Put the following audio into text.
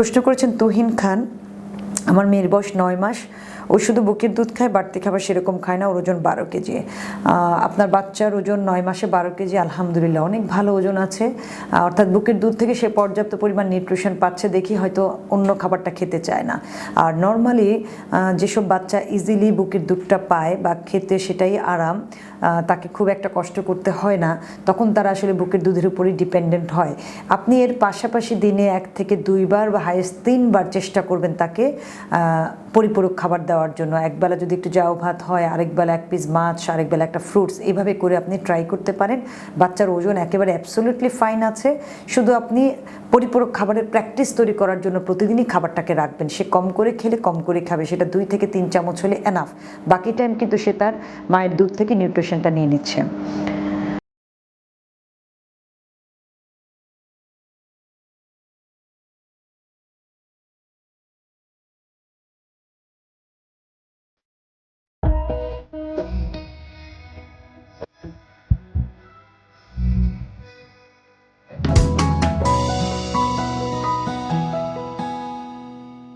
প্রশ্ন করেছেন তুহিন খান আমার মেয়ের বয়স নয় মাস। ও শুধু বুকের দুধ খায়, বাড়তি খাবার সেরকম খায় না, ওর ওজন বারো কেজি। আপনার বাচ্চার ওজন নয় মাসে বারো কেজি, আলহামদুলিল্লাহ, অনেক ভালো ওজন আছে। অর্থাৎ বুকের দুধ থেকে সে পর্যাপ্ত পরিমাণ নিউট্রিশন পাচ্ছে দেখি হয়তো অন্য খাবারটা খেতে চায় না। আর নর্মালি যেসব বাচ্চা ইজিলি বুকের দুধটা পায় বা খেতে সেটাই আরাম তাকে খুব একটা কষ্ট করতে হয় না, তখন তারা আসলে বুকের দুধের উপরই ডিপেন্ডেন্ট হয়। আপনি এর পাশাপাশি দিনে এক থেকে দুইবার বা হায়েস্ট তিনবার চেষ্টা করবেন তাকে পরিপূরক খাবার দেওয়ার জন্য। একবেলা যদি একটু জাউ ভাত হয় আরেকবেলা এক পিস মাছ আরেকবেলা একটা ফ্রুটস এভাবে করে আপনি ট্রাই করতে পারেন। বাচ্চার ওজন একেবারে অ্যাবসোলিউটলি ফাইন আছে। শুধু আপনি পরিপূরক খাবারের প্র্যাকটিস তৈরি করার জন্য প্রতিদিনই খাবারটাকে রাখবেন। সে কম করে খেলে কম করে খাবে। সেটা দুই থেকে তিন চামচ হলে এনাফ বাকি টাইম কিন্তু সে তার মায়ের দুধ থেকে নিউট্রিশনটা নিয়ে নিচ্ছে।